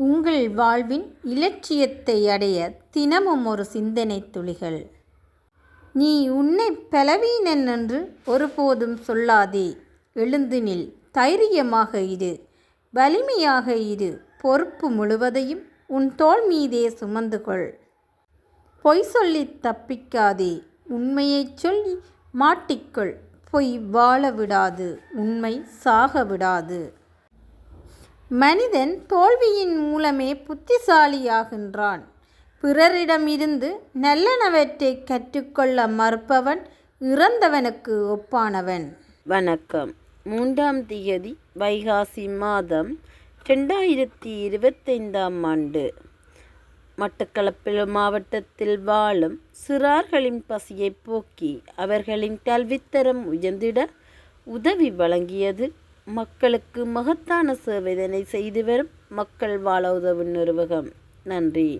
உங்கள் வாழ்வின் இலட்சியத்தை அடைய தினமும் ஒரு சிந்தனை துளிகள். நீ உன்னை பலவீனன் என்று ஒருபோதும் சொல்லாதே. எழுந்து நில். தைரியமாக இரு. வலிமையாக இரு. பொறுப்பு முழுவதையும் உன் தோல் மீதே சுமந்து கொள். பொய் சொல்லி தப்பிக்காதே. உண்மையைச் சொல்லி மாட்டிக்கொள். பொய் வாழ விடாது. உண்மை சாக விடாது. மனிதன் தோல்வியின் மூலமே புத்திசாலியாகின்றான். பிறரிடமிருந்து நல்லனவற்றை கற்றுக்கொள்ள மறுப்பவன் இறந்தவனுக்கு ஒப்பானவன். வணக்கம். மூன்றாம் தேதி வைகாசி மாதம் ரெண்டாயிரத்தி இருபத்தைந்தாம் ஆண்டு. மட்டக்களப்பில் மாவட்டத்தில் வாழும் சிறார்களின் பசியை போக்கி அவர்களின் கல்வித்தரம் உயர்ந்திட உதவி வழங்கியது மக்களுக்கு மகத்தான சேவைதனை செய்து வரும் மக்கள் வாழ உதவும் நிறுவகம் நன்றி.